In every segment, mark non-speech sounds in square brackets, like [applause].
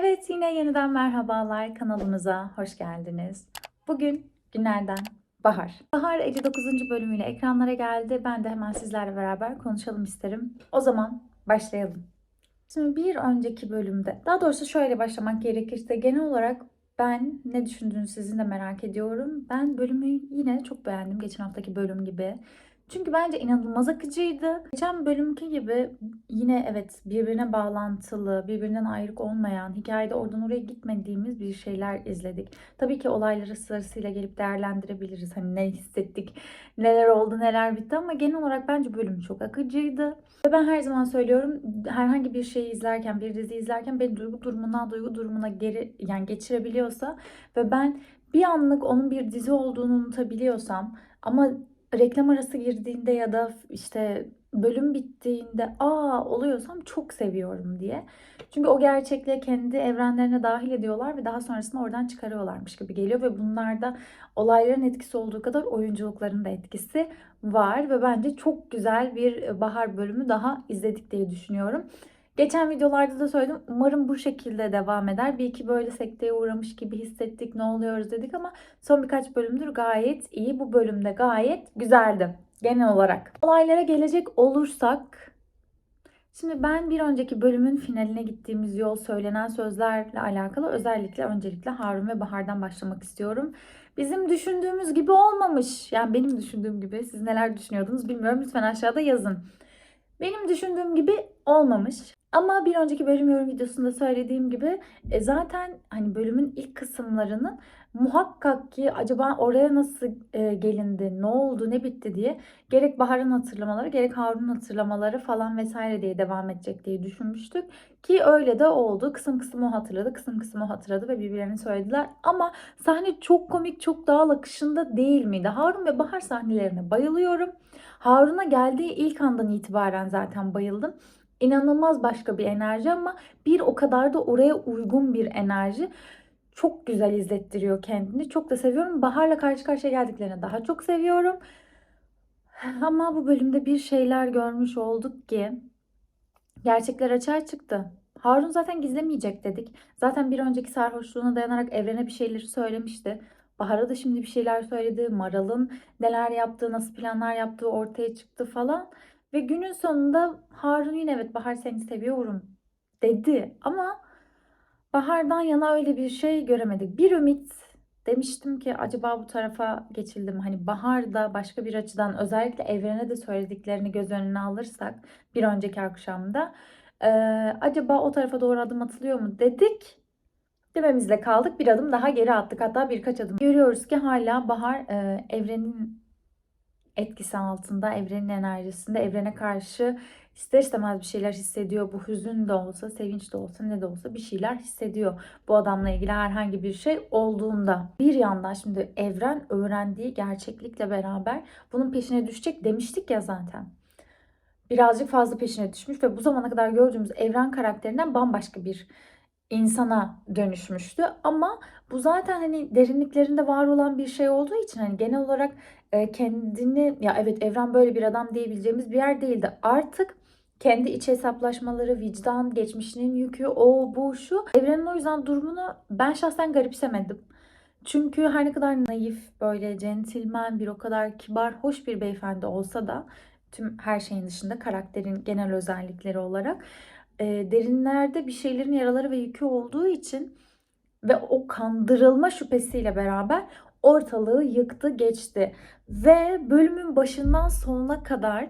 Evet yine yeniden merhabalar kanalımıza hoş geldiniz. Bugün günlerden Bahar. Bahar 59. bölümüyle ekranlara geldi. Ben de hemen sizlerle beraber konuşalım isterim. O zaman başlayalım. Şimdi bir önceki bölümde, daha doğrusu şöyle başlamak gerekirse genel olarak ben ne düşündüğünüzü sizin de merak ediyorum. Ben bölümü yine çok beğendim. Geçen haftaki bölüm gibi. Çünkü bence inanılmaz akıcıydı. Geçen bölümki gibi yine evet birbirine bağlantılı, birbirinden ayrık olmayan, hikayede oradan oraya gitmediğimiz bir şeyler izledik. Tabii ki olayları sırasıyla gelip değerlendirebiliriz. Hani ne hissettik, neler oldu, neler bitti ama genel olarak bence bölüm çok akıcıydı. Ve ben her zaman söylüyorum herhangi bir şeyi izlerken, bir dizi izlerken beni duygu durumundan duygu durumuna geri yani geçirebiliyorsa ve ben bir anlık onun bir dizi olduğunu unutabiliyorsam ama reklam arası girdiğinde ya da işte bölüm bittiğinde aa oluyorsam çok seviyorum diye. Çünkü o gerçekliğe kendi evrenlerine dahil ediyorlar ve daha sonrasında oradan çıkarıyorlarmış gibi geliyor ve bunlarda olayların etkisi olduğu kadar oyunculukların da etkisi var ve bence çok güzel bir bahar bölümü daha izledik diye düşünüyorum. Geçen videolarda da söyledim. Umarım bu şekilde devam eder. Bir iki böyle sekteye uğramış gibi hissettik. Ne oluyoruz dedik ama son birkaç bölümdür gayet iyi. Bu bölümde gayet güzeldi genel olarak. Olaylara gelecek olursak Şimdi ben bir önceki bölümün finaline gittiğimiz yol söylenen sözlerle alakalı özellikle öncelikle Harun ve Bahar'dan başlamak istiyorum. Bizim düşündüğümüz gibi olmamış. Yani benim düşündüğüm gibi. Siz neler düşünüyordunuz bilmiyorum. Lütfen aşağıda yazın. Benim düşündüğüm gibi olmamış. Ama bir önceki bölüm yorum videosunda söylediğim gibi e, zaten hani bölümün ilk kısımlarının muhakkak ki acaba oraya nasıl e, gelindi, ne oldu, ne bitti diye gerek Bahar'ın hatırlamaları, gerek Harun'un hatırlamaları falan vesaire diye devam edecek diye düşünmüştük. Ki öyle de oldu. Kısım kısım o hatırladı, kısım kısım o hatırladı ve birbirlerini söylediler. Ama sahne çok komik, çok dağıl akışında değil miydi? Harun ve Bahar sahnelerine bayılıyorum. Harun'a geldiği ilk andan itibaren zaten bayıldım inanılmaz başka bir enerji ama bir o kadar da oraya uygun bir enerji. Çok güzel izlettiriyor kendini. Çok da seviyorum. Bahar'la karşı karşıya geldiklerine daha çok seviyorum. [laughs] Ama bu bölümde bir şeyler görmüş olduk ki gerçekler açığa çıktı. Harun zaten gizlemeyecek dedik. Zaten bir önceki sarhoşluğuna dayanarak evrene bir şeyleri söylemişti. Bahar'a da şimdi bir şeyler söyledi. Maral'ın neler yaptığı, nasıl planlar yaptığı ortaya çıktı falan. Ve günün sonunda Harun yine evet Bahar seni seviyorum dedi. Ama Bahar'dan yana öyle bir şey göremedik. Bir ümit demiştim ki acaba bu tarafa geçildim. Hani Bahar da başka bir açıdan özellikle evrene de söylediklerini göz önüne alırsak bir önceki akşamda e, acaba o tarafa doğru adım atılıyor mu dedik dememizle kaldık. Bir adım daha geri attık. Hatta birkaç adım. Görüyoruz ki hala Bahar e, evrenin etkisi altında, evrenin enerjisinde, evrene karşı ister istemez bir şeyler hissediyor. Bu hüzün de olsa, sevinç de olsa, ne de olsa bir şeyler hissediyor. Bu adamla ilgili herhangi bir şey olduğunda. Bir yandan şimdi evren öğrendiği gerçeklikle beraber bunun peşine düşecek demiştik ya zaten. Birazcık fazla peşine düşmüş ve bu zamana kadar gördüğümüz evren karakterinden bambaşka bir insana dönüşmüştü. Ama bu zaten hani derinliklerinde var olan bir şey olduğu için hani genel olarak kendini ya evet evren böyle bir adam diyebileceğimiz bir yer değildi. Artık kendi iç hesaplaşmaları, vicdan, geçmişinin yükü, o bu şu. Evrenin o yüzden durumunu ben şahsen garipsemedim. Çünkü her ne kadar naif, böyle centilmen, bir o kadar kibar, hoş bir beyefendi olsa da tüm her şeyin dışında karakterin genel özellikleri olarak e, derinlerde bir şeylerin yaraları ve yükü olduğu için ve o kandırılma şüphesiyle beraber ortalığı yıktı geçti. Ve bölümün başından sonuna kadar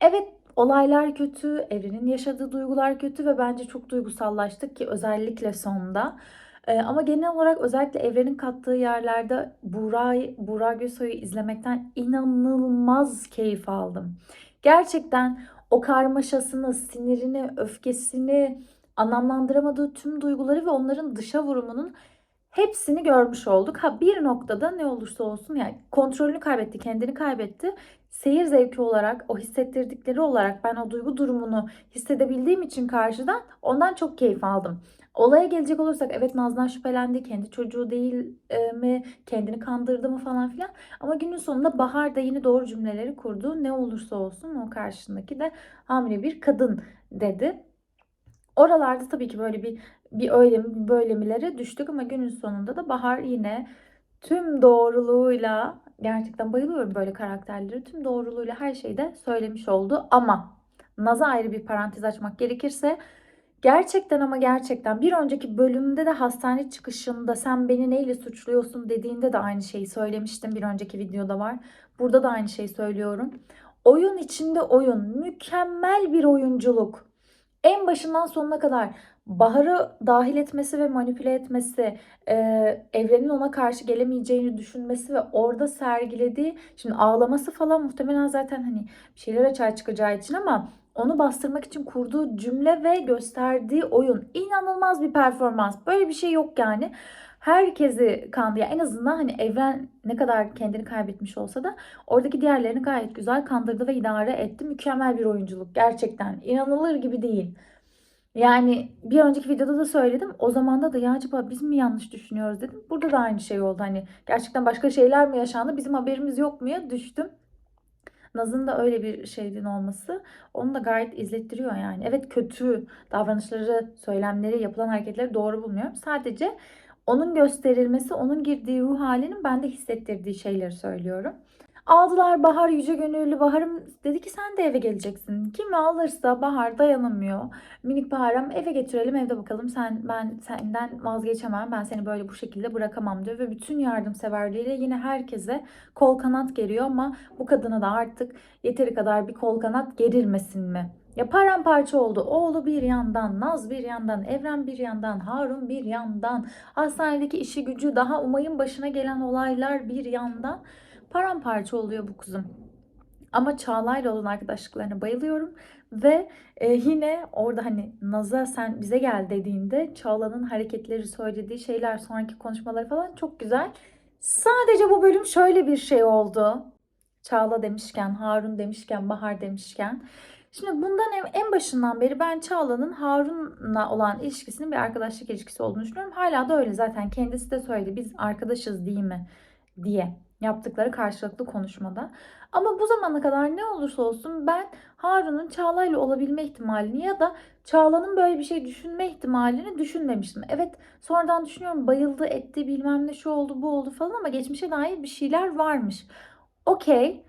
evet olaylar kötü, evrenin yaşadığı duygular kötü ve bence çok duygusallaştık ki özellikle sonda. Ee, ama genel olarak özellikle evrenin kattığı yerlerde Burak, Burak Gülsoy'u izlemekten inanılmaz keyif aldım. Gerçekten o karmaşasını, sinirini, öfkesini, anlamlandıramadığı tüm duyguları ve onların dışa vurumunun hepsini görmüş olduk. Ha bir noktada ne olursa olsun yani kontrolünü kaybetti, kendini kaybetti. Seyir zevki olarak, o hissettirdikleri olarak ben o duygu durumunu hissedebildiğim için karşıdan ondan çok keyif aldım. Olaya gelecek olursak evet Naz'dan şüphelendi. Kendi çocuğu değil e, mi? Kendini kandırdı mı falan filan. Ama günün sonunda Bahar da yine doğru cümleleri kurdu. Ne olursa olsun o karşındaki de hamile bir kadın dedi. Oralarda tabii ki böyle bir bir öyle mi böyle milere düştük ama günün sonunda da Bahar yine tüm doğruluğuyla gerçekten bayılıyorum böyle karakterleri. Tüm doğruluğuyla her şeyi de söylemiş oldu ama Naz'a ayrı bir parantez açmak gerekirse gerçekten ama gerçekten bir önceki bölümde de hastane çıkışında sen beni neyle suçluyorsun dediğinde de aynı şeyi söylemiştim. Bir önceki videoda var. Burada da aynı şeyi söylüyorum. Oyun içinde oyun. Mükemmel bir oyunculuk. En başından sonuna kadar Bahar'ı dahil etmesi ve manipüle etmesi, e, evrenin ona karşı gelemeyeceğini düşünmesi ve orada sergilediği, şimdi ağlaması falan muhtemelen zaten hani bir şeyler açığa çıkacağı için ama onu bastırmak için kurduğu cümle ve gösterdiği oyun inanılmaz bir performans. Böyle bir şey yok yani. Herkesi kandı. Yani en azından hani evren ne kadar kendini kaybetmiş olsa da oradaki diğerlerini gayet güzel kandırdı ve idare etti. Mükemmel bir oyunculuk gerçekten. inanılır gibi değil. Yani bir önceki videoda da söyledim. O zamanda da ya acaba biz mi yanlış düşünüyoruz dedim. Burada da aynı şey oldu. Hani gerçekten başka şeyler mi yaşandı? Bizim haberimiz yok mu ya düştüm. Naz'ın da öyle bir şeyin olması onu da gayet izlettiriyor yani. Evet kötü davranışları, söylemleri, yapılan hareketleri doğru bulmuyorum. Sadece onun gösterilmesi, onun girdiği ruh halinin bende hissettirdiği şeyleri söylüyorum. Aldılar Bahar yüce gönüllü. Bahar'ım dedi ki sen de eve geleceksin. Kim alırsa Bahar dayanamıyor. Minik Bahar'ım eve getirelim evde bakalım. Sen ben senden vazgeçemem. Ben seni böyle bu şekilde bırakamam diyor. Ve bütün yardımseverliğiyle yine herkese kol kanat geriyor ama bu kadına da artık yeteri kadar bir kol kanat gerilmesin mi? Ya paramparça oldu. Oğlu bir yandan, Naz bir yandan, Evren bir yandan, Harun bir yandan, hastanedeki işi gücü daha Umay'ın başına gelen olaylar bir yandan paramparça oluyor bu kuzum. Ama Çağla'yla olan arkadaşlıklarına bayılıyorum. Ve e, yine orada hani Naz'a sen bize gel dediğinde Çağla'nın hareketleri söylediği şeyler sonraki konuşmaları falan çok güzel. Sadece bu bölüm şöyle bir şey oldu. Çağla demişken, Harun demişken, Bahar demişken. Şimdi bundan en başından beri ben Çağla'nın Harun'la olan ilişkisinin bir arkadaşlık ilişkisi olduğunu düşünüyorum. Hala da öyle zaten kendisi de söyledi biz arkadaşız değil mi diye yaptıkları karşılıklı konuşmada. Ama bu zamana kadar ne olursa olsun ben Harun'un Çağla ile olabilme ihtimalini ya da Çağla'nın böyle bir şey düşünme ihtimalini düşünmemiştim. Evet sonradan düşünüyorum bayıldı etti bilmem ne şu oldu bu oldu falan ama geçmişe dair bir şeyler varmış. Okey.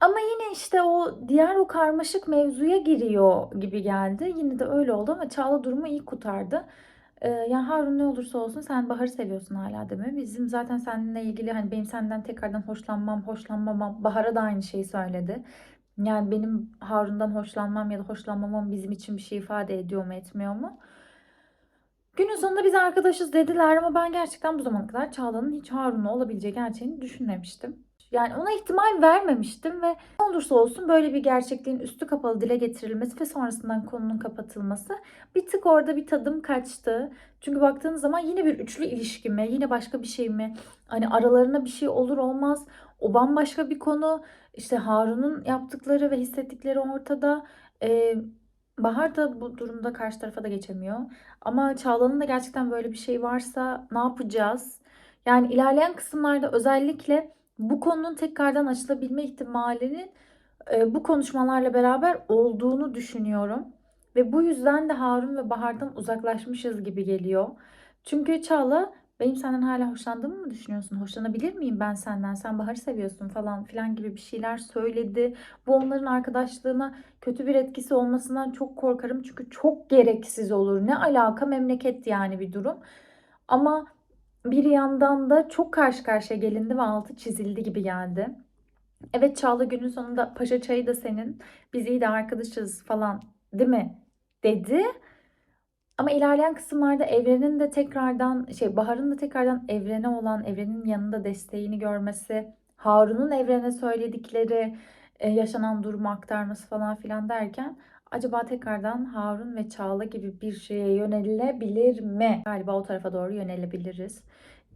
Ama yine işte o diğer o karmaşık mevzuya giriyor gibi geldi. Yine de öyle oldu ama Çağla durumu iyi kurtardı. Ee, yani Harun ne olursa olsun sen Bahar'ı seviyorsun hala mi? Bizim zaten seninle ilgili hani benim senden tekrardan hoşlanmam, hoşlanmamam Bahar'a da aynı şeyi söyledi. Yani benim Harun'dan hoşlanmam ya da hoşlanmamam bizim için bir şey ifade ediyor mu etmiyor mu? Günün sonunda biz arkadaşız dediler ama ben gerçekten bu zamana kadar Çağla'nın hiç Harun'la olabileceği gerçeğini düşünmemiştim. Yani ona ihtimal vermemiştim ve ne olursa olsun böyle bir gerçekliğin üstü kapalı dile getirilmesi ve sonrasından konunun kapatılması bir tık orada bir tadım kaçtı. Çünkü baktığınız zaman yine bir üçlü ilişki mi, yine başka bir şey mi? Hani aralarına bir şey olur olmaz. O bambaşka bir konu. İşte Harun'un yaptıkları ve hissettikleri ortada. Ee, Bahar da bu durumda karşı tarafa da geçemiyor. Ama Çağla'nın da gerçekten böyle bir şey varsa ne yapacağız? Yani ilerleyen kısımlarda özellikle bu konunun tekrardan açılabilme ihtimalinin e, bu konuşmalarla beraber olduğunu düşünüyorum. Ve bu yüzden de Harun ve Bahar'dan uzaklaşmışız gibi geliyor. Çünkü Çağla benim senden hala hoşlandığımı mı düşünüyorsun? Hoşlanabilir miyim ben senden? Sen Bahar'ı seviyorsun falan filan gibi bir şeyler söyledi. Bu onların arkadaşlığına kötü bir etkisi olmasından çok korkarım. Çünkü çok gereksiz olur. Ne alaka memleket yani bir durum. Ama bir yandan da çok karşı karşıya gelindi ve altı çizildi gibi geldi. Evet Çağla günün sonunda paşa çayı da senin. Biz iyi de arkadaşız falan değil mi? Dedi. Ama ilerleyen kısımlarda Evren'in de tekrardan şey Bahar'ın da tekrardan Evren'e olan Evren'in yanında desteğini görmesi, Harun'un Evren'e söyledikleri, e, yaşanan durumu aktarması falan filan derken acaba tekrardan Harun ve Çağla gibi bir şeye yönelilebilir mi? Galiba o tarafa doğru yönelebiliriz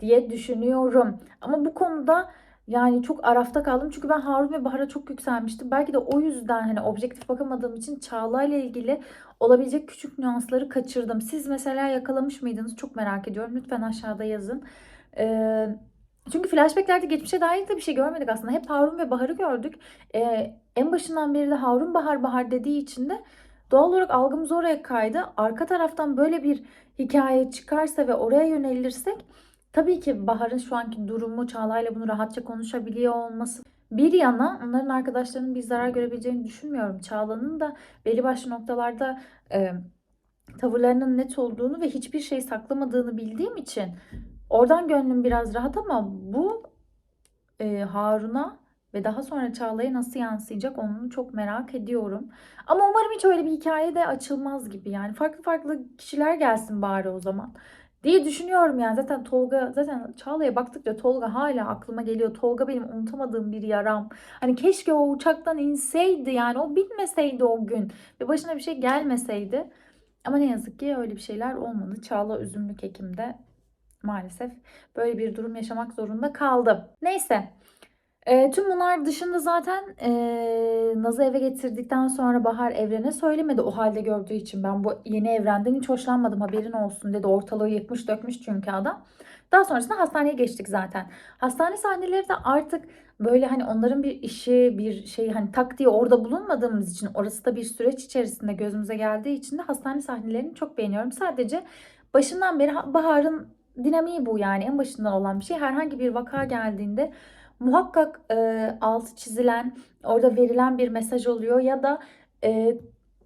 diye düşünüyorum. Ama bu konuda yani çok arafta kaldım. Çünkü ben Harun ve Bahar'a çok yükselmiştim. Belki de o yüzden hani objektif bakamadığım için Çağla ile ilgili olabilecek küçük nüansları kaçırdım. Siz mesela yakalamış mıydınız? Çok merak ediyorum. Lütfen aşağıda yazın. Ee, çünkü flashbacklerde geçmişe dair de bir şey görmedik aslında. Hep Harun ve Bahar'ı gördük. Ee, en başından beri de Harun Bahar Bahar dediği için de Doğal olarak algımız oraya kaydı. Arka taraftan böyle bir hikaye çıkarsa ve oraya yönelirsek tabii ki Bahar'ın şu anki durumu Çağla'yla bunu rahatça konuşabiliyor olması bir yana onların arkadaşlarının bir zarar görebileceğini düşünmüyorum. Çağla'nın da belli başlı noktalarda e, tavırlarının net olduğunu ve hiçbir şey saklamadığını bildiğim için oradan gönlüm biraz rahat ama bu e, Harun'a ve daha sonra Çağla'ya nasıl yansıyacak onu çok merak ediyorum. Ama umarım hiç öyle bir hikaye de açılmaz gibi yani. Farklı farklı kişiler gelsin bari o zaman diye düşünüyorum yani. Zaten Tolga, zaten Çağla'ya baktıkça Tolga hala aklıma geliyor. Tolga benim unutamadığım bir yaram. Hani keşke o uçaktan inseydi yani o bitmeseydi o gün ve başına bir şey gelmeseydi. Ama ne yazık ki öyle bir şeyler olmadı. Çağla üzümlük Ekim'de maalesef böyle bir durum yaşamak zorunda kaldı. Neyse. E, tüm bunlar dışında zaten e, Naz'ı eve getirdikten sonra Bahar Evren'e söylemedi o halde gördüğü için. Ben bu yeni evrenden hiç hoşlanmadım haberin olsun dedi. Ortalığı yıkmış dökmüş çünkü adam. Daha sonrasında hastaneye geçtik zaten. Hastane sahneleri de artık böyle hani onların bir işi bir şey hani tak diye orada bulunmadığımız için orası da bir süreç içerisinde gözümüze geldiği için de hastane sahnelerini çok beğeniyorum. Sadece başından beri Bahar'ın dinamiği bu yani en başından olan bir şey. Herhangi bir vaka geldiğinde muhakkak e, altı çizilen, orada verilen bir mesaj oluyor ya da e,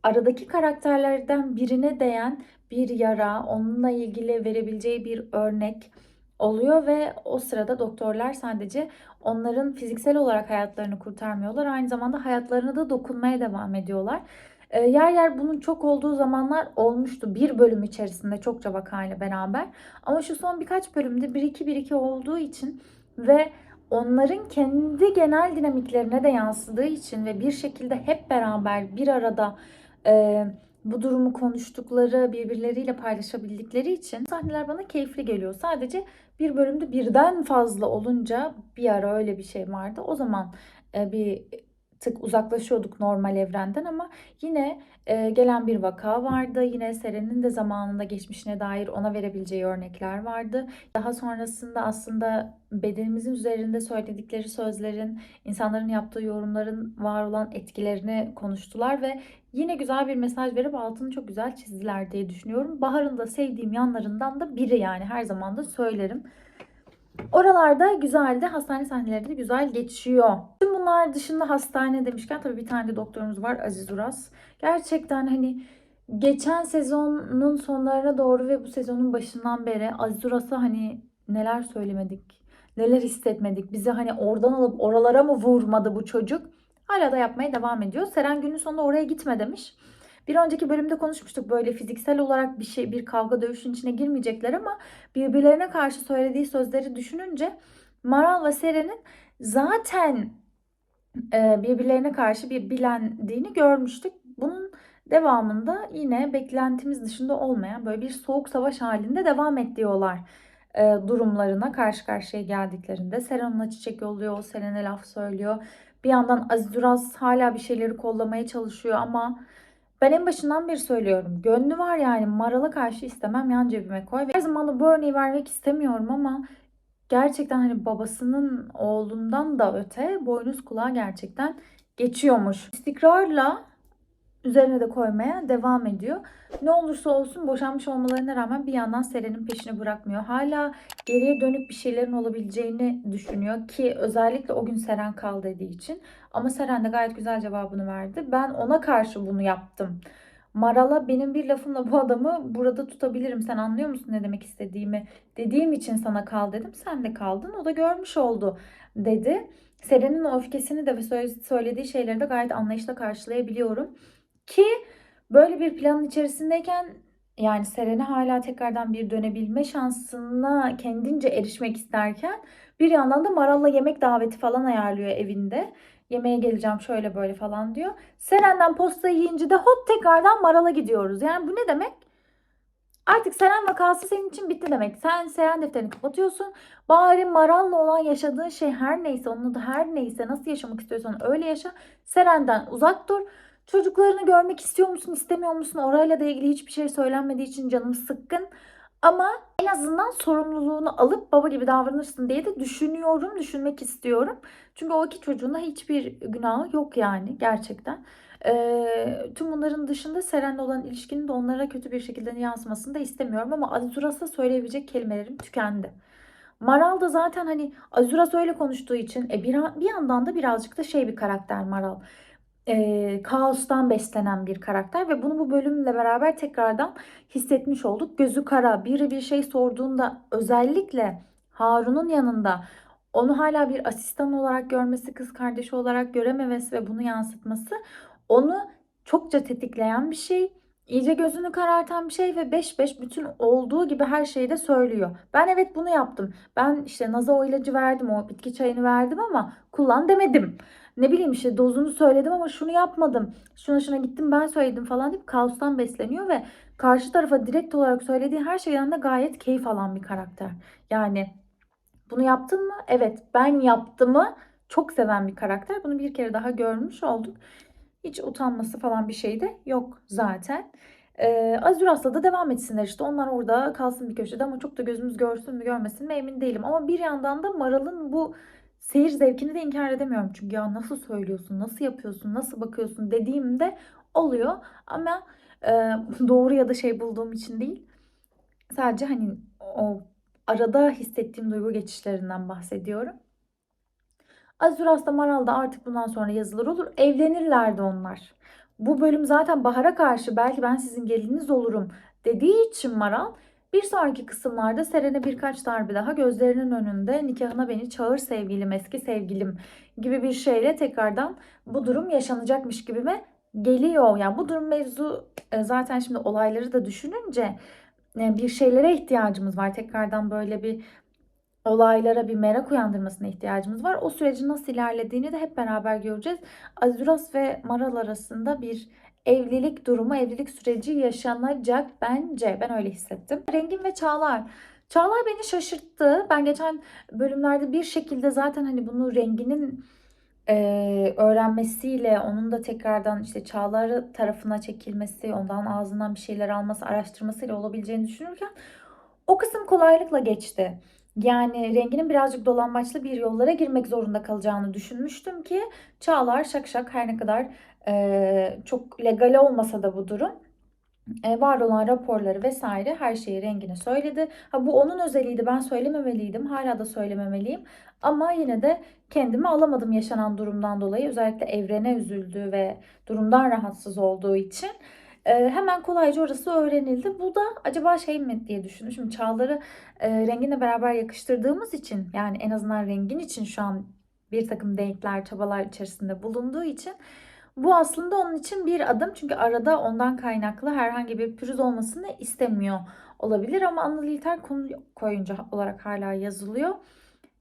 aradaki karakterlerden birine değen bir yara, onunla ilgili verebileceği bir örnek oluyor ve o sırada doktorlar sadece onların fiziksel olarak hayatlarını kurtarmıyorlar. Aynı zamanda hayatlarına da dokunmaya devam ediyorlar. E, yer yer bunun çok olduğu zamanlar olmuştu. Bir bölüm içerisinde çokça vakayla beraber. Ama şu son birkaç bölümde 1-2-1-2 olduğu için ve onların kendi genel dinamiklerine de yansıdığı için ve bir şekilde hep beraber bir arada e, bu durumu konuştukları, birbirleriyle paylaşabildikleri için sahneler bana keyifli geliyor. Sadece bir bölümde birden fazla olunca bir ara öyle bir şey vardı. O zaman e, bir tık uzaklaşıyorduk normal evrenden ama yine e, gelen bir vaka vardı. Yine Seren'in de zamanında geçmişine dair ona verebileceği örnekler vardı. Daha sonrasında aslında bedenimizin üzerinde söyledikleri sözlerin, insanların yaptığı yorumların var olan etkilerini konuştular ve yine güzel bir mesaj verip altını çok güzel çizdiler diye düşünüyorum. Bahar'ın da sevdiğim yanlarından da biri yani her zaman da söylerim. Oralarda güzeldi. Hastane sahneleri de güzel geçiyor. Tüm bunlar dışında hastane demişken tabii bir tane de doktorumuz var Aziz Uras. Gerçekten hani geçen sezonun sonlarına doğru ve bu sezonun başından beri Aziz Uras'a hani neler söylemedik, neler hissetmedik. Bizi hani oradan alıp oralara mı vurmadı bu çocuk? Hala da yapmaya devam ediyor. Seren günün sonunda oraya gitme demiş. Bir önceki bölümde konuşmuştuk böyle fiziksel olarak bir şey bir kavga dövüşün içine girmeyecekler ama birbirlerine karşı söylediği sözleri düşününce Maral ve Seren'in zaten e, birbirlerine karşı bir bilendiğini görmüştük. Bunun devamında yine beklentimiz dışında olmayan böyle bir soğuk savaş halinde devam ediyorlar e, durumlarına karşı karşıya geldiklerinde. Seren ona çiçek yolluyor, o Seren'e laf söylüyor. Bir yandan Aziz Duras hala bir şeyleri kollamaya çalışıyor ama ben en başından beri söylüyorum. Gönlü var yani Maral'a karşı istemem yan cebime koy. Her zaman da bu örneği vermek istemiyorum ama gerçekten hani babasının oğlundan da öte boynuz kulağa gerçekten geçiyormuş. İstikrarla üzerine de koymaya devam ediyor. Ne olursa olsun boşanmış olmalarına rağmen bir yandan Seren'in peşini bırakmıyor. Hala geriye dönük bir şeylerin olabileceğini düşünüyor ki özellikle o gün Seren kal dediği için. Ama Seren de gayet güzel cevabını verdi. Ben ona karşı bunu yaptım. Maral'a benim bir lafımla bu adamı burada tutabilirim. Sen anlıyor musun ne demek istediğimi? Dediğim için sana kal dedim. Sen de kaldın. O da görmüş oldu dedi. Seren'in o öfkesini de ve söylediği şeyleri de gayet anlayışla karşılayabiliyorum. Ki böyle bir planın içerisindeyken yani Seren'e hala tekrardan bir dönebilme şansına kendince erişmek isterken bir yandan da Maral'la yemek daveti falan ayarlıyor evinde. Yemeğe geleceğim şöyle böyle falan diyor. Seren'den posta yiyince de hop tekrardan Maral'a gidiyoruz. Yani bu ne demek? Artık Seren vakası senin için bitti demek. Sen Seren defterini kapatıyorsun. Bari Maral'la olan yaşadığın şey her neyse, onun da her neyse nasıl yaşamak istiyorsan öyle yaşa. Seren'den uzak dur. Çocuklarını görmek istiyor musun, istemiyor musun? Orayla da ilgili hiçbir şey söylenmediği için canım sıkkın. Ama en azından sorumluluğunu alıp baba gibi davranırsın diye de düşünüyorum, düşünmek istiyorum. Çünkü o iki çocuğun da hiçbir günahı yok yani gerçekten. Ee, tüm bunların dışında Seren'le olan ilişkinin de onlara kötü bir şekilde yansımasını da istemiyorum ama Azuras'a söyleyebilecek kelimelerim tükendi. Maral da zaten hani Azuras öyle konuştuğu için e, bir, bir yandan da birazcık da şey bir karakter Maral. E, kaostan beslenen bir karakter ve bunu bu bölümle beraber tekrardan hissetmiş olduk. Gözü kara biri bir şey sorduğunda özellikle Harun'un yanında onu hala bir asistan olarak görmesi, kız kardeşi olarak görememesi ve bunu yansıtması onu çokça tetikleyen bir şey. İyice gözünü karartan bir şey ve 5-5 bütün olduğu gibi her şeyi de söylüyor. Ben evet bunu yaptım. Ben işte Naz'a o ilacı verdim, o bitki çayını verdim ama kullan demedim. Ne bileyim işte dozunu söyledim ama şunu yapmadım. Şuna şuna gittim ben söyledim falan deyip kaostan besleniyor ve karşı tarafa direkt olarak söylediği her şeyden de gayet keyif alan bir karakter. Yani bunu yaptın mı? Evet ben yaptımı çok seven bir karakter. Bunu bir kere daha görmüş olduk. Hiç utanması falan bir şey de yok zaten. Ee, Azuras'la da devam etsinler işte. Onlar orada kalsın bir köşede ama çok da gözümüz görsün mü görmesin mi emin değilim. Ama bir yandan da Maral'ın bu seyir zevkini de inkar edemiyorum. Çünkü ya nasıl söylüyorsun, nasıl yapıyorsun, nasıl bakıyorsun dediğimde oluyor. Ama e, [laughs] doğru ya da şey bulduğum için değil. Sadece hani o arada hissettiğim duygu geçişlerinden bahsediyorum. Azuras'ta Maral'da artık bundan sonra yazılır olur. Evlenirlerdi onlar. Bu bölüm zaten Bahar'a karşı belki ben sizin geliniz olurum dediği için Maral bir sonraki kısımlarda Seren'e birkaç darbe daha gözlerinin önünde nikahına beni çağır sevgilim, eski sevgilim gibi bir şeyle tekrardan bu durum yaşanacakmış gibime geliyor. Yani bu durum mevzu e, zaten şimdi olayları da düşününce e, bir şeylere ihtiyacımız var. Tekrardan böyle bir olaylara bir merak uyandırmasına ihtiyacımız var. O sürecin nasıl ilerlediğini de hep beraber göreceğiz. Azuras ve Maral arasında bir evlilik durumu, evlilik süreci yaşanacak bence. Ben öyle hissettim. Rengin ve Çağlar. Çağlar beni şaşırttı. Ben geçen bölümlerde bir şekilde zaten hani bunu Rengin'in e, öğrenmesiyle onun da tekrardan işte Çağlar'ı tarafına çekilmesi, ondan ağzından bir şeyler alması, araştırmasıyla olabileceğini düşünürken o kısım kolaylıkla geçti. Yani renginin birazcık dolambaçlı bir yollara girmek zorunda kalacağını düşünmüştüm ki Çağlar şak şak her ne kadar e, çok legal olmasa da bu durum e, var olan raporları vesaire her şeyi rengine söyledi. Ha bu onun özeliydi ben söylememeliydim hala da söylememeliyim ama yine de kendimi alamadım yaşanan durumdan dolayı özellikle evrene üzüldüğü ve durumdan rahatsız olduğu için. E, hemen kolayca orası öğrenildi. Bu da acaba şey mi diye düşündüm. Şimdi Çağlar'ı e, renginle beraber yakıştırdığımız için yani en azından rengin için şu an bir takım denkler, çabalar içerisinde bulunduğu için bu aslında onun için bir adım. Çünkü arada ondan kaynaklı herhangi bir pürüz olmasını istemiyor olabilir ama Anıl İlter konu koyunca olarak hala yazılıyor.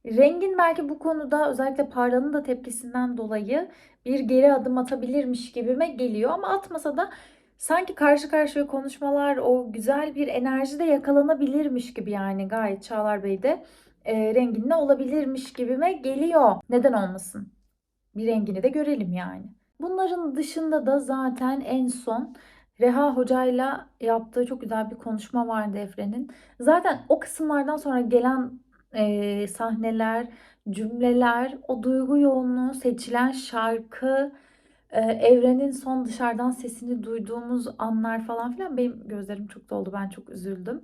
Rengin belki bu konuda özellikle Para'nın da tepkisinden dolayı bir geri adım atabilirmiş gibime geliyor ama atmasa da sanki karşı karşıya konuşmalar o güzel bir enerji de yakalanabilirmiş gibi yani gayet Çağlar Bey de e, renginle olabilirmiş gibime geliyor. Neden olmasın? Bir rengini de görelim yani. Bunların dışında da zaten en son Reha Hoca'yla yaptığı çok güzel bir konuşma vardı Efren'in. Zaten o kısımlardan sonra gelen e, sahneler, cümleler, o duygu yoğunluğu, seçilen şarkı, Evren'in son dışarıdan sesini duyduğumuz anlar falan filan benim gözlerim çok doldu. Ben çok üzüldüm.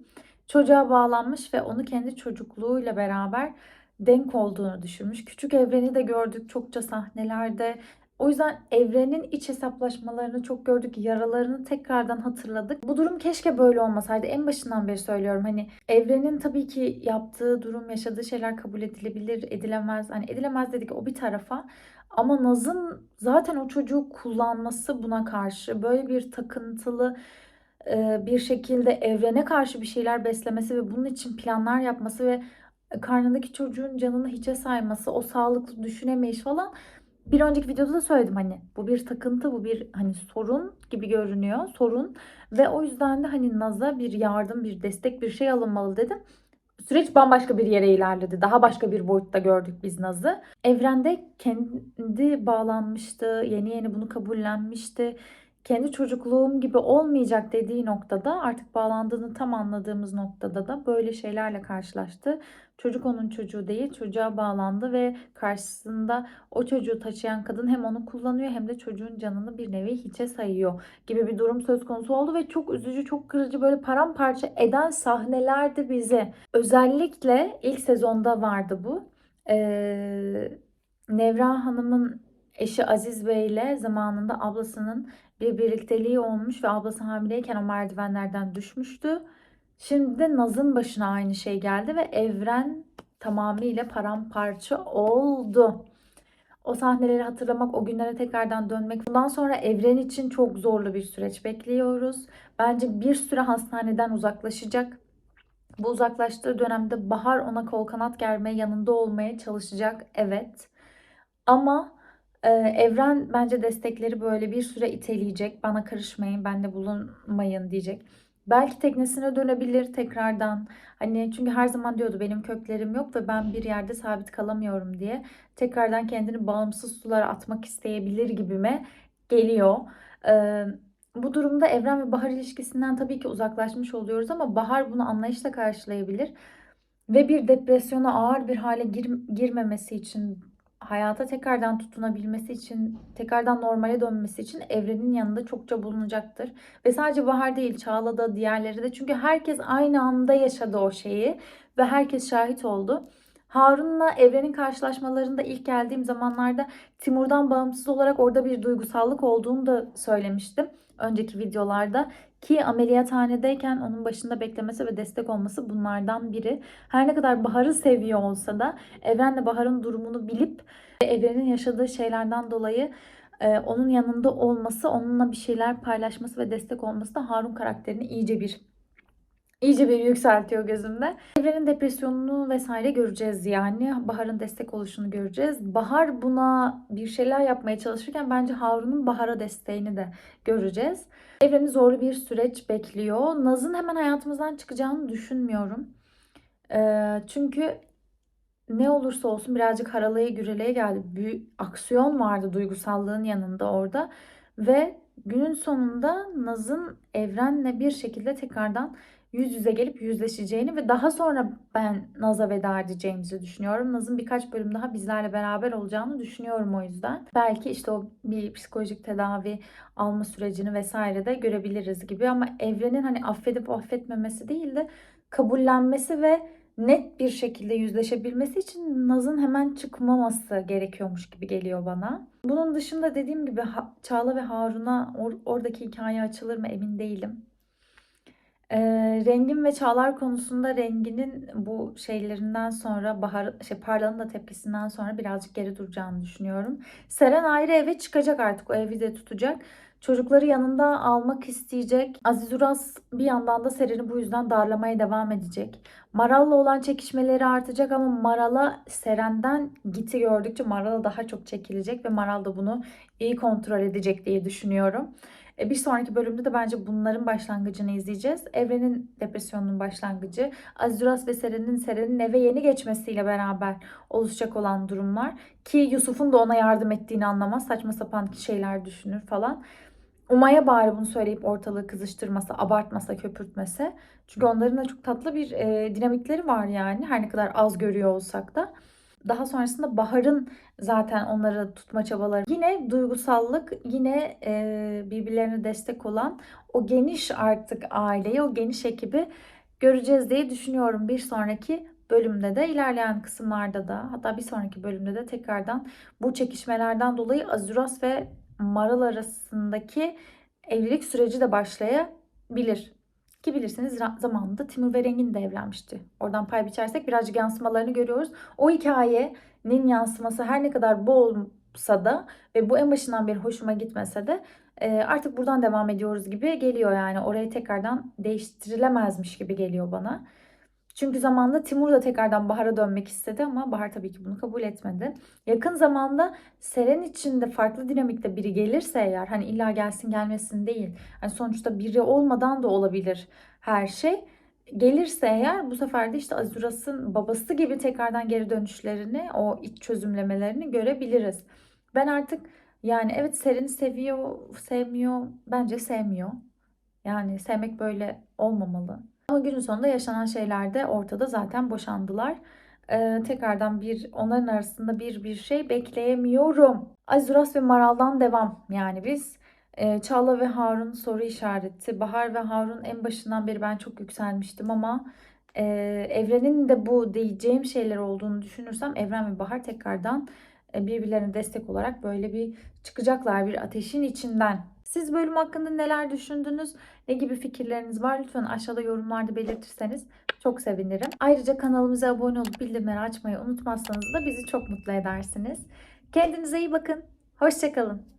Çocuğa bağlanmış ve onu kendi çocukluğuyla beraber denk olduğunu düşünmüş. Küçük evreni de gördük çokça sahnelerde. O yüzden evrenin iç hesaplaşmalarını çok gördük. Yaralarını tekrardan hatırladık. Bu durum keşke böyle olmasaydı. En başından beri söylüyorum. Hani evrenin tabii ki yaptığı durum, yaşadığı şeyler kabul edilebilir, edilemez. Hani edilemez dedik o bir tarafa. Ama Naz'ın zaten o çocuğu kullanması buna karşı böyle bir takıntılı bir şekilde evrene karşı bir şeyler beslemesi ve bunun için planlar yapması ve karnındaki çocuğun canını hiçe sayması, o sağlıklı düşünemeyiş falan bir önceki videoda da söyledim hani bu bir takıntı bu bir hani sorun gibi görünüyor sorun ve o yüzden de hani Naz'a bir yardım bir destek bir şey alınmalı dedim. Süreç bambaşka bir yere ilerledi. Daha başka bir boyutta gördük biz Naz'ı. Evrende kendi bağlanmıştı. Yeni yeni bunu kabullenmişti. Kendi çocukluğum gibi olmayacak dediği noktada artık bağlandığını tam anladığımız noktada da böyle şeylerle karşılaştı. Çocuk onun çocuğu değil, çocuğa bağlandı ve karşısında o çocuğu taşıyan kadın hem onu kullanıyor hem de çocuğun canını bir nevi hiçe sayıyor gibi bir durum söz konusu oldu ve çok üzücü, çok kırıcı böyle paramparça eden sahnelerdi bizi. Özellikle ilk sezonda vardı bu. Ee, Nevra Hanım'ın eşi Aziz Bey ile zamanında ablasının bir birlikteliği olmuş ve ablası hamileyken o merdivenlerden düşmüştü. Şimdi de Naz'ın başına aynı şey geldi ve evren tamamıyla paramparça oldu. O sahneleri hatırlamak, o günlere tekrardan dönmek. Bundan sonra evren için çok zorlu bir süreç bekliyoruz. Bence bir süre hastaneden uzaklaşacak. Bu uzaklaştığı dönemde Bahar ona kol kanat germeye, yanında olmaya çalışacak. Evet. Ama e, evren bence destekleri böyle bir süre iteleyecek. Bana karışmayın, bende bulunmayın diyecek. Belki teknesine dönebilir tekrardan. Hani çünkü her zaman diyordu benim köklerim yok ve ben bir yerde sabit kalamıyorum diye. Tekrardan kendini bağımsız sulara atmak isteyebilir gibime geliyor. Ee, bu durumda Evren ve Bahar ilişkisinden tabii ki uzaklaşmış oluyoruz ama Bahar bunu anlayışla karşılayabilir. Ve bir depresyona ağır bir hale gir, girmemesi için hayata tekrardan tutunabilmesi için, tekrardan normale dönmesi için evrenin yanında çokça bulunacaktır. Ve sadece Bahar değil, Çağla da, diğerleri de. Çünkü herkes aynı anda yaşadı o şeyi ve herkes şahit oldu. Harun'la Evren'in karşılaşmalarında ilk geldiğim zamanlarda Timur'dan bağımsız olarak orada bir duygusallık olduğunu da söylemiştim önceki videolarda. Ki ameliyathanedeyken onun başında beklemesi ve destek olması bunlardan biri. Her ne kadar Bahar'ı seviyor olsa da Evren'le Bahar'ın durumunu bilip Evren'in yaşadığı şeylerden dolayı e, onun yanında olması, onunla bir şeyler paylaşması ve destek olması da Harun karakterini iyice bir iyice bir yükseltiyor gözümde. Evrenin depresyonunu vesaire göreceğiz yani. Bahar'ın destek oluşunu göreceğiz. Bahar buna bir şeyler yapmaya çalışırken bence Harun'un Bahar'a desteğini de göreceğiz. Evreni zorlu bir süreç bekliyor. Naz'ın hemen hayatımızdan çıkacağını düşünmüyorum. Ee, çünkü ne olursa olsun birazcık haralaya güreleye geldi. Bir aksiyon vardı duygusallığın yanında orada. Ve günün sonunda Naz'ın evrenle bir şekilde tekrardan yüz yüze gelip yüzleşeceğini ve daha sonra ben Naz'a veda edeceğimizi düşünüyorum. Naz'ın birkaç bölüm daha bizlerle beraber olacağını düşünüyorum o yüzden. Belki işte o bir psikolojik tedavi alma sürecini vesaire de görebiliriz gibi ama evrenin hani affedip affetmemesi değil de kabullenmesi ve net bir şekilde yüzleşebilmesi için Naz'ın hemen çıkmaması gerekiyormuş gibi geliyor bana. Bunun dışında dediğim gibi Çağla ve Harun'a or- oradaki hikaye açılır mı emin değilim. E, rengin ve çağlar konusunda renginin bu şeylerinden sonra bahar şey Parla'nın da tepkisinden sonra birazcık geri duracağını düşünüyorum. Seren ayrı eve çıkacak artık o evi de tutacak. Çocukları yanında almak isteyecek. Aziz Uras bir yandan da Seren'i bu yüzden darlamaya devam edecek. Maral'la olan çekişmeleri artacak ama Maral'a Seren'den giti gördükçe Maral'a daha çok çekilecek ve Maral da bunu iyi kontrol edecek diye düşünüyorum. E, bir sonraki bölümde de bence bunların başlangıcını izleyeceğiz. Evrenin depresyonunun başlangıcı, Azuras ve Seren'in Seren'in eve yeni geçmesiyle beraber oluşacak olan durumlar. Ki Yusuf'un da ona yardım ettiğini anlamaz. Saçma sapan şeyler düşünür falan. Umaya bari bunu söyleyip ortalığı kızıştırmasa, abartmasa, köpürtmese. Çünkü onların da çok tatlı bir e, dinamikleri var yani. Her ne kadar az görüyor olsak da. Daha sonrasında Bahar'ın zaten onları tutma çabaları. Yine duygusallık, yine e, birbirlerine destek olan o geniş artık aileyi, o geniş ekibi göreceğiz diye düşünüyorum. Bir sonraki bölümde de ilerleyen kısımlarda da hatta bir sonraki bölümde de tekrardan bu çekişmelerden dolayı Azuras ve Maral arasındaki evlilik süreci de başlayabilir. Ki bilirsiniz zamanında Timur ve Rengin de evlenmişti. Oradan pay biçersek birazcık yansımalarını görüyoruz. O hikayenin yansıması her ne kadar bu olsa da ve bu en başından beri hoşuma gitmese de e, artık buradan devam ediyoruz gibi geliyor yani. Orayı tekrardan değiştirilemezmiş gibi geliyor bana. Çünkü zamanında Timur da tekrardan Bahar'a dönmek istedi ama Bahar tabii ki bunu kabul etmedi. Yakın zamanda Seren için de farklı dinamikte biri gelirse eğer hani illa gelsin gelmesin değil. Hani sonuçta biri olmadan da olabilir her şey. Gelirse eğer bu sefer de işte Azuras'ın babası gibi tekrardan geri dönüşlerini, o iç çözümlemelerini görebiliriz. Ben artık Yani evet Seren'i seviyor, sevmiyor. Bence sevmiyor. Yani sevmek böyle olmamalı. Ama günün sonunda yaşanan şeyler de ortada zaten boşandılar. Ee, tekrardan bir onların arasında bir bir şey bekleyemiyorum. Azuras ve Maral'dan devam yani biz. Ee, Çağla ve Harun soru işareti. Bahar ve Harun en başından beri ben çok yükselmiştim ama e, Evren'in de bu diyeceğim şeyler olduğunu düşünürsem Evren ve Bahar tekrardan e, birbirlerine destek olarak böyle bir çıkacaklar bir ateşin içinden. Siz bölüm hakkında neler düşündünüz? Ne gibi fikirleriniz var? Lütfen aşağıda yorumlarda belirtirseniz çok sevinirim. Ayrıca kanalımıza abone olup bildirimleri açmayı unutmazsanız da bizi çok mutlu edersiniz. Kendinize iyi bakın. Hoşçakalın.